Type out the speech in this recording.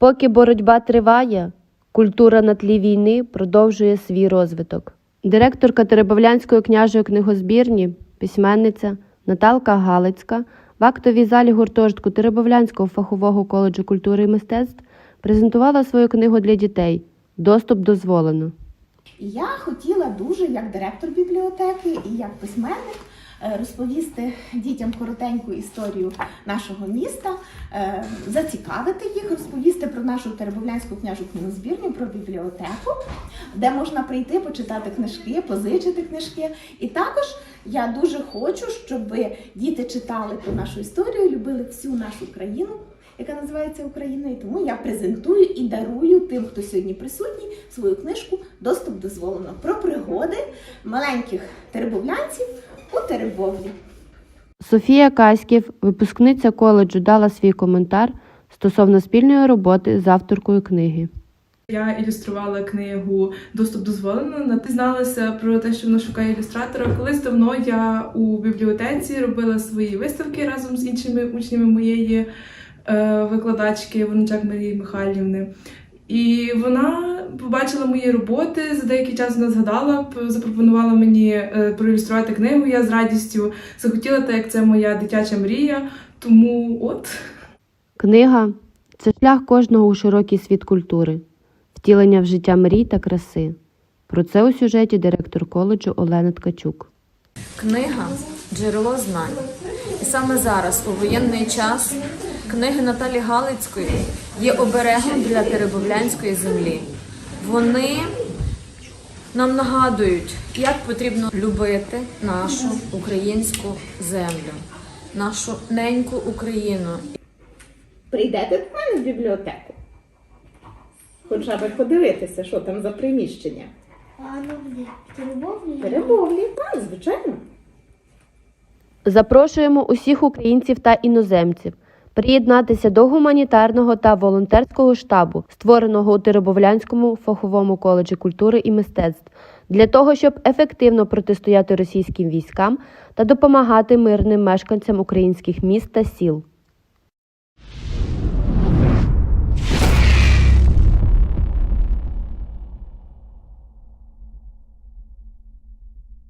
Поки боротьба триває, культура на тлі війни продовжує свій розвиток. Директорка Теребовлянської княжої книгозбірні, письменниця Наталка Галицька в актовій залі гуртожитку Теребовлянського фахового коледжу культури і мистецтв презентувала свою книгу для дітей Доступ дозволено. Я хотіла дуже, як директор бібліотеки і як письменник, розповісти дітям коротеньку історію нашого міста, е, зацікавити їх, розповісти про нашу Теребовлянську княжу книгозбірню, про бібліотеку, де можна прийти, почитати книжки, позичити книжки. І також я дуже хочу, щоб діти читали про нашу історію, любили всю нашу країну. Яка називається Україна, і тому я презентую і дарую тим, хто сьогодні присутній, свою книжку Доступ дозволено про пригоди маленьких теребовлянців у Теребовлі. Софія Каськів, випускниця коледжу, дала свій коментар стосовно спільної роботи з авторкою книги. Я ілюструвала книгу Доступ дозволено. Дізналася про те, що вона шукає ілюстратора. Колись давно я у бібліотеці робила свої виставки разом з іншими учнями моєї е, викладачки Вончак Марії Михайлівни. І вона побачила мої роботи. За деякий час вона згадала, запропонувала мені е, проілюструвати книгу. Я з радістю захотіла, так як це моя дитяча мрія. Тому от Книга це шлях кожного у широкий світ культури, втілення в життя мрій та краси. Про це у сюжеті директор коледжу Олена Ткачук. Книга джерело знань. І саме зараз, у воєнний час, книги Наталі Галицької є оберегом для Теребовлянської землі. Вони нам нагадують, як потрібно любити нашу українську землю, нашу неньку Україну. Прийдете до мене в бібліотеку? Хоча б подивитися, що там за приміщення. Теребовлі? Теребовлі, так, звичайно. Запрошуємо усіх українців та іноземців приєднатися до гуманітарного та волонтерського штабу, створеного у Теребовлянському фаховому коледжі культури і мистецтв, для того, щоб ефективно протистояти російським військам та допомагати мирним мешканцям українських міст та сіл.